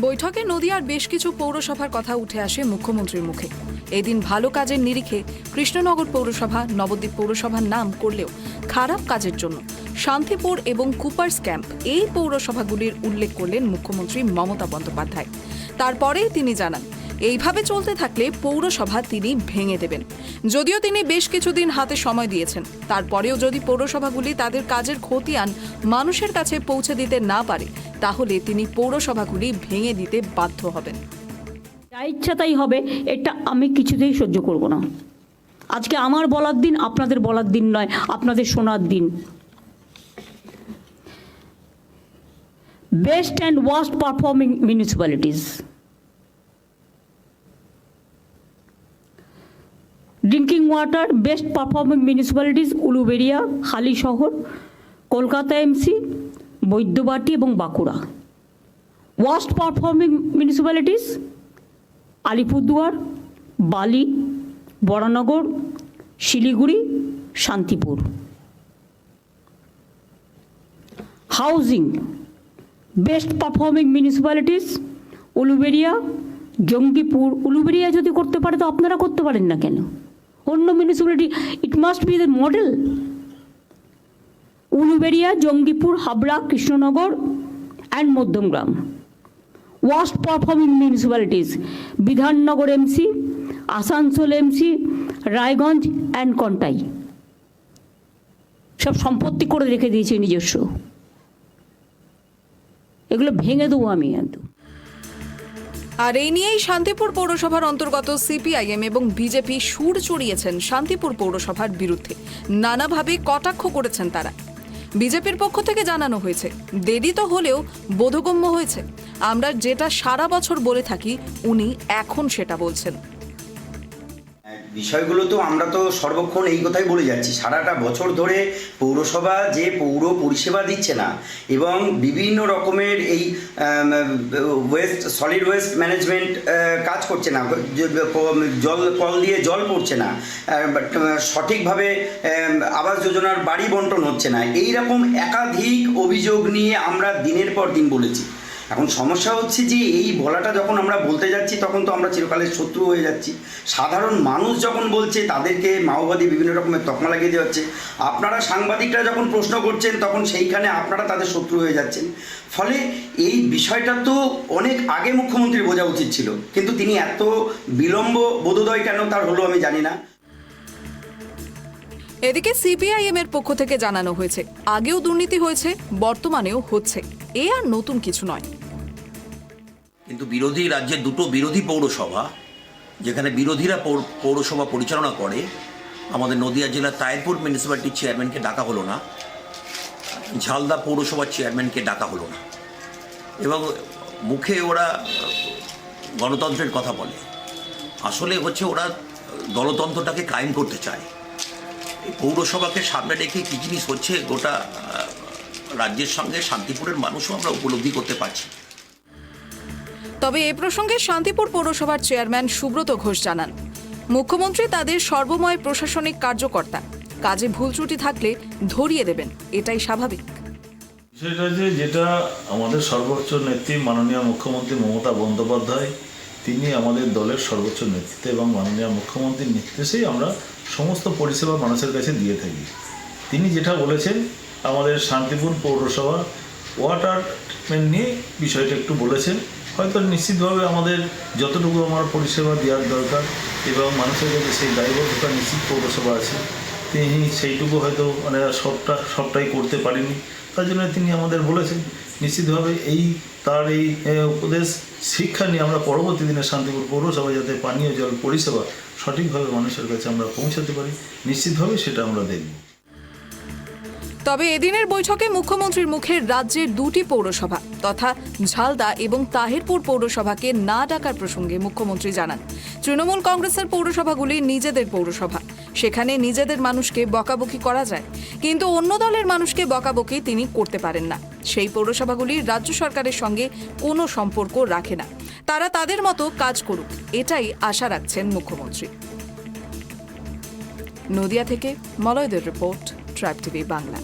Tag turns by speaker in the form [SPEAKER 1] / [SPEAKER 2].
[SPEAKER 1] বৈঠকে নদিয়ার বেশ কিছু পৌরসভার কথা উঠে আসে মুখ্যমন্ত্রীর মুখে। এদিন ভালো কাজের নিরিখে কৃষ্ণনগর পৌরসভা, নবদ্বীপ পৌরসভার নাম করলেও খারাপ কাজের জন্য শান্তিপুর এবং কুপার্স ক্যাম্প এই পৌরসভাগুলির উল্লেখ করলেন মুখ্যমন্ত্রী মমতা বন্দ্যোপাধ্যায়। তারপরেই তিনি জানান, এইভাবে চলতে থাকলে পৌরসভা তিনি ভেঙে দেবেন। যদিও তিনি বেশ কিছুদিন হাতে সময় দিয়েছেন, তারপরেও যদি পৌরসভাগুলি তাদের কাজের খতিয়ান মানুষের কাছে পৌঁছে দিতে না পারে তাহলে তিনি পৌরসভাগুলি ভেঙে দিতে বাধ্য হবেন।
[SPEAKER 2] যা ইচ্ছা তাই হবে, এটা আমি কিছুতেই সহ্য করব না। আজকে আমার বলার দিন, আপনাদের বলার দিন নয়, আপনাদের শোনার দিন। Best and worst performing municipalities. Drinking water, best performing municipalities Uluberia Halisahar, Kolkata MC Baidyabati এবং Bankura. Worst performing municipalities, Alipurduar, Bally, Baranagar, Siliguri, Shantipur. Housing, best performing municipalities Uluberia Jangipur. Uluberia যদি করতে পারে তো আপনারা করতে পারেন না কেন? অন্য municipality it must be the model Uluberia Jangipur, Habra, Krishnanagar and Madhyamgram worst performing municipalities Bidhannagar MC Asansol MC Raiganj and Contai. সব সম্পত্তি করে রেখে দিয়েছে নিজস্ব। এগুলো ভেঙে দেবো আমি একদম
[SPEAKER 1] আর এই নিয়েই শান্তিপুর পৌরসভার অন্তর্গত সিপিআইএম এবং বিজেপি সুর চড়িয়েছেন শান্তিপুর পৌরসভার বিরুদ্ধে। নানাভাবে কটাক্ষ করেছেন তারা। বিজেপির পক্ষ থেকে জানানো হয়েছে, দেরি তো হলেও বোধগম্য হয়েছে। আমরা যেটা সারা বছর বলে থাকি, উনি এখন সেটা বলছেন।
[SPEAKER 3] বিষয়গুলো তো আমরা তো সর্বক্ষণ এই কথাই বলে যাচ্ছি। সারাটা বছর ধরে পৌরসভা যে পৌর পরিষেবা দিচ্ছে না এবং বিভিন্ন রকমের এই ওয়েস্ট সলিড ওয়েস্ট ম্যানেজমেন্ট কাজ করছে না জল, কল দিয়ে জল পড়ছে না সঠিকভাবে আবাস যোজনার বাড়ি বন্টন হচ্ছে না। এই রকম একাধিক অভিযোগ নিয়ে আমরা দিনের পর দিন বলেছি। এখন সমস্যা হচ্ছে যে এই বলাটা যখন আমরা বলতে যাচ্ছি, তখন তো আমরা চিরকালের শত্রু হয়ে যাচ্ছি। সাধারণ মানুষ যখন বলছে, তাদেরকে মাওবাদী বিভিন্ন রকমের তকমা লাগিয়ে দেওয়া হচ্ছে। আপনারা সাংবাদিকরা যখন প্রশ্ন করছেন, তখন সেইখানে আপনারা তাদের শত্রু হয়ে যাচ্ছেন। ফলে এই বিষয়টা তো অনেক আগে মুখ্যমন্ত্রীর বোঝা উচিত ছিল। কিন্তু তিনি এত বিলম্ব বোধোদয় কেন তার হলো আমি জানি না।
[SPEAKER 1] এদিকে সিপিআইএম এর পক্ষ থেকে জানানো হয়েছে, আগেও দুর্নীতি হয়েছে, বর্তমানেও হচ্ছে। এ আর নতুন কিছু নয়।
[SPEAKER 4] কিন্তু বিরোধী রাজ্যের দুটো বিরোধী পৌরসভা, যেখানে বিরোধীরা পৌরসভা পরিচালনা করে, আমাদের নদিয়া জেলার তায়েরপুর মিউনিসিপ্যালিটির চেয়ারম্যানকে ডাকা হলো না, ঝালদা পৌরসভার চেয়ারম্যানকে ডাকা হলো না। এবং মুখে ওরা গণতন্ত্রের কথা বলে। আসলে হচ্ছে ওরা দলতন্ত্রটাকে কায়েম করতে চায়। পৌরসভাকে সামনে রেখে কী জিনিস হচ্ছে গোটা রাজ্যের সঙ্গে শান্তিপুরের মানুষও আমরা উপলব্ধি করতে পারছি।
[SPEAKER 1] তবে এ প্রসঙ্গে শান্তিপুর পৌরসভার চেয়ারম্যান সুব্রত ঘোষ জানান, মুখ্যমন্ত্রী তাদের সর্বময় প্রশাসনিক কার্যকর্তা, কাজে ভুল ত্রুটি থাকলে ধরিয়ে দেবেন, এটাই স্বাভাবিক।
[SPEAKER 5] যে যেটা আমাদের সর্বোচ্চ নেত্রী মাননীয় মুখ্যমন্ত্রী মমতা বন্দ্যোপাধ্যায়, তিনি আমাদের দলের সর্বোচ্চ নেতৃত্বে এবং মাননীয় মুখ্যমন্ত্রীর নির্দেশেই আমরা সমস্ত পরিষেবা মানুষের কাছে দিয়ে থাকি। তিনি যেটা বলেছেন, আমাদের শান্তিপুর পৌরসভা ওয়াটার ট্রিটমেন্ট নিয়ে বিষয়টা একটু বলেছেন। হয়তো নিশ্চিতভাবে আমাদের যতটুকু আমার পরিষেবা দেওয়ার দরকার এবং মানুষের কাছে সেই দায়বদ্ধতা নিশ্চিত পৌরসভা আছে, তিনি সেইটুকু হয়তো মানে সবটা, সবটাই করতে পারেনি তার জন্য তিনি আমাদের বলেছেন, নিশ্চিতভাবে এই, তার এই উপদেশ শিক্ষা নিয়ে আমরা পরবর্তী দিনে শান্তিপুর পৌরসভায় যাতে পানীয় জল পরিষেবা সঠিকভাবে মানুষের কাছে আমরা পৌঁছাতে পারি, নিশ্চিতভাবে সেটা আমরা দেখব।
[SPEAKER 1] তবে এদিনের বৈঠকে মুখ্যমন্ত্রীর মুখে রাজ্যের দুটি পৌরসভা তথা ঝালদা এবং তাহিরপুর পৌরসভাকে না ডাকার প্রসঙ্গে মুখ্যমন্ত্রী জানান। তৃণমূল কংগ্রেসের পৌরসভাগুলি নিজেদের পৌরসভা। সেখানে নিজেদের মানুষকে বকাবকি করা যায়, কিন্তু অন্য দলের মানুষকে বকাবকি তিনি করতে পারেন না। সেই পৌরসভাগুলি রাজ্য সরকারের সঙ্গে কোনো সম্পর্ক রাখে না। তারা তাদের মতো কাজ করুক, এটাই আশা রাখছেন মুখ্যমন্ত্রী। নদিয়া থেকে মলয়দের রিপোর্ট। Tribe TV Bangla